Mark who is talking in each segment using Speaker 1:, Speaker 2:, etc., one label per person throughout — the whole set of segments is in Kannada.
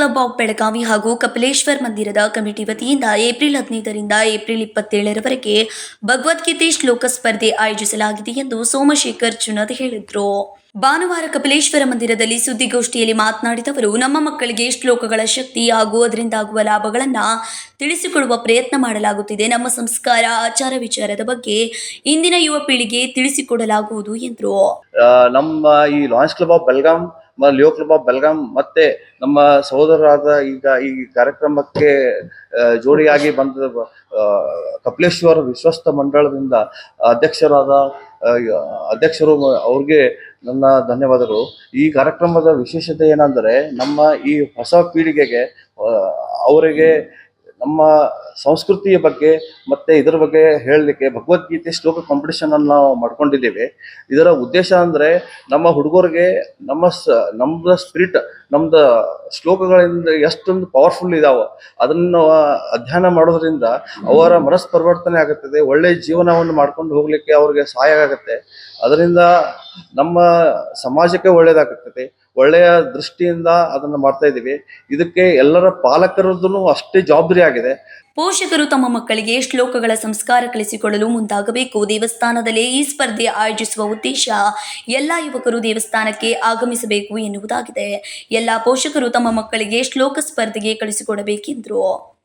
Speaker 1: ಕ್ಲಬ್ ಆಫ್ ಬೆಳಗಾವಿ ಹಾಗೂ ಕಪಿಲೇಶ್ವರ್ ಮಂದಿರದ ಕಮಿಟಿ ವತಿಯಿಂದ ಏಪ್ರಿಲ್ ಹದಿನೈದರಿಂದ ಏಪ್ರಿಲ್ ಇಪ್ಪತ್ತೇಳರವರೆಗೆ ಭಗವದ್ಗೀತೆ ಶ್ಲೋಕ ಸ್ಪರ್ಧೆ ಆಯೋಜಿಸಲಾಗಿದೆ ಎಂದು ಸೋಮಶೇಖರ್ ಚುನದ್ ಹೇಳಿದರು. ಭಾನುವಾರ ಕಪಿಲೇಶ್ವರ ಮಂದಿರದಲ್ಲಿ ಸುದ್ದಿಗೋಷ್ಠಿಯಲ್ಲಿ ಮಾತನಾಡಿದ ಅವರು, ನಮ್ಮ ಮಕ್ಕಳಿಗೆ ಶ್ಲೋಕಗಳ ಶಕ್ತಿ ಹಾಗೂ ಅದರಿಂದಾಗುವ ಲಾಭಗಳನ್ನು ತಿಳಿಸಿಕೊಡುವ ಪ್ರಯತ್ನ ಮಾಡಲಾಗುತ್ತಿದೆ. ನಮ್ಮ ಸಂಸ್ಕಾರ, ಆಚಾರ ವಿಚಾರದ ಬಗ್ಗೆ ಇಂದಿನ ಯುವ ಪೀಳಿಗೆ ತಿಳಿಸಿಕೊಡಲಾಗುವುದು ಎಂದರು.
Speaker 2: ನಮ್ಮ ಈ lions club of Belgaum of Belgaum ಮತ್ತೆ ನಮ್ಮ ಸಹೋದರರಾದ ಈಗ ಈ ಕಾರ್ಯಕ್ರಮಕ್ಕೆ ಜೋಡಿಯಾಗಿ ಬಂದ ಕಪಿಲೇಶ್ವರ ವಿಶ್ವಸ್ತ ಮಂಡಳದಿಂದ ಅಧ್ಯಕ್ಷರಾದ ಅಧ್ಯಕ್ಷರು ಅವ್ರಿಗೆ ನನ್ನ ಧನ್ಯವಾದಗಳು. ಈ ಕಾರ್ಯಕ್ರಮದ ವಿಶೇಷತೆ ಏನಂದರೆ ನಮ್ಮ ಈ ಹೊಸ ಪೀಳಿಗೆಗೆ ಅವರಿಗೆ ನಮ್ಮ ಸಂಸ್ಕೃತಿಯ ಬಗ್ಗೆ ಮತ್ತೆ ಇದರ ಬಗ್ಗೆ ಹೇಳಲಿಕ್ಕೆ ಭಗವದ್ಗೀತೆ ಶ್ಲೋಕ ಕಾಂಪಿಟಿಷನ್ ಅನ್ನು ನಾವು ಮಾಡ್ಕೊಂಡಿದ್ದೇವೆ. ಇದರ ಉದ್ದೇಶ ಅಂದರೆ ನಮ್ಮ ಹುಡುಗರಿಗೆ ನಮ್ಮ ಸ, ನಮ್ಮ ಸ್ಪಿರಿಟ್ ನಮ್ದು ಶ್ಲೋಕಗಳಿಂದ ಎಷ್ಟೊಂದು ಪವರ್ಫುಲ್ ಇದಾವ. ಅದನ್ನು ಅಧ್ಯಯನ ಮಾಡೋದ್ರಿಂದ ಅವರ ಮನಸ್ ಪರಿವರ್ತನೆ ಆಗುತ್ತದೆ ಒಳ್ಳೆಯ ಜೀವನವನ್ನು ಮಾಡ್ಕೊಂಡು ಹೋಗ್ಲಿಕ್ಕೆ ಅವ್ರಿಗೆ ಸಹಾಯ ಆಗುತ್ತೆ. ಅದರಿಂದ ನಮ್ಮ ಸಮಾಜಕ್ಕೆ ಒಳ್ಳೇದಾಗುತ್ತದೆ ಒಳ್ಳೆಯ ದೃಷ್ಟಿಯಿಂದ ಅದನ್ನು ಮಾಡ್ತಾ ಇದ್ದೀವಿ ಇದಕ್ಕೆ ಎಲ್ಲರ ಪಾಲಕರದ್ದು ಅಷ್ಟೇ ಜವಾಬ್ದಾರಿ ಆಗಿದೆ.
Speaker 1: ಪೋಷಕರು ತಮ್ಮ ಮಕ್ಕಳಿಗೆ ಶ್ಲೋಕಗಳ ಸಂಸ್ಕಾರ ಕಲಿಸಿಕೊಳ್ಳಲು ಮುಂದಾಗಬೇಕು. ದೇವಸ್ಥಾನದಲ್ಲೇ ಈ ಸ್ಪರ್ಧೆ ಆಯೋಜಿಸುವ ಉದ್ದೇಶ ಎಲ್ಲ ಯುವಕರು ದೇವಸ್ಥಾನಕ್ಕೆ ಆಗಮಿಸಬೇಕು ಎನ್ನುವುದಾಗಿದೆ. ಎಲ್ಲ ಪೋಷಕರು ತಮ್ಮ ಮಕ್ಕಳಿಗೆ ಶ್ಲೋಕ ಸ್ಪರ್ಧೆಗೆ ಕಳಿಸಿಕೊಡಬೇಕೆಂದರು.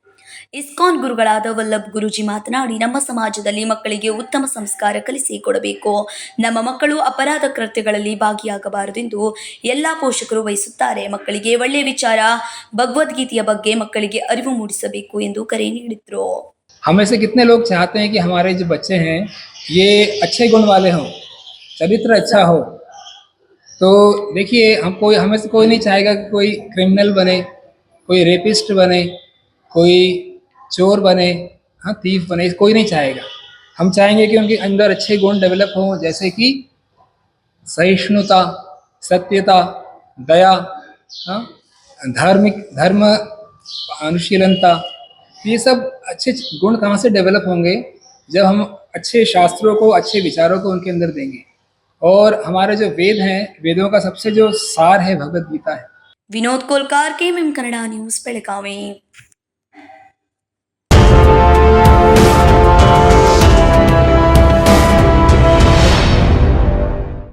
Speaker 1: ಇಸ್ಕಾನ್ ಗುರುಗಳಾದ ವಲ್ಲಭ್ ಗುರುಜಿ ಮಾತನಾಡಿ ನಮ್ಮ ಸಮಾಜದಲ್ಲಿ ಮಕ್ಕಳಿಗೆ ಉತ್ತಮ ಸಂಸ್ಕಾರ ಕಲಿಸಿಕೊಡಬೇಕು ನಮ್ಮ ಮಕ್ಕಳು ಅಪರಾಧ ಕೃತ್ಯಗಳಲ್ಲಿ ಭಾಗಿಯಾಗಬಾರದೆಂದು ಎಲ್ಲ ಪೋಷಕರು ಬಯಸುತ್ತಾರೆ ಮಕ್ಕಳಿಗೆ ಒಳ್ಳೆಯ ವಿಚಾರ ಭಗವದ್ಗೀತೆಯ ಬಗ್ಗೆ ಮಕ್ಕಳಿಗೆ ಅರಿವು ಮೂಡಿಸಬೇಕು ಎಂದು ಕರೆ ನೀಡಿದ್ರು
Speaker 3: हमें से कितने लोग चाहते हैं कि हमारे जो बच्चे हैं ये अच्छे गुण वाले हों चरित्र अच्छा हो तो देखिए हम कोई हमें से कोई नहीं चाहेगा कि कोई क्रिमिनल बने कोई रेपिस्ट बने कोई चोर बने हाँ थीफ बने कोई नहीं चाहेगा हम चाहेंगे कि उनके अंदर अच्छे गुण डेवलप हों जैसे कि सहिष्णुता सत्यता दया हाँ धार्मिक धर्म अनुशीलनता ये सब अच्छे गुण कहाँ से डेवलप होंगे जब हम अच्छे शास्त्रों को अच्छे विचारों को उनके अंदर देंगे और हमारे जो वेद हैं वेदों का सबसे जो सार है भगवत गीता है
Speaker 1: ವಿನೋದ್ ಕೋಲ್ಕಾರ್ ಕೆಎಂಎಂ ಕನ್ನಡ ನ್ಯೂಸ್ ಬೆಳಗಾವಿ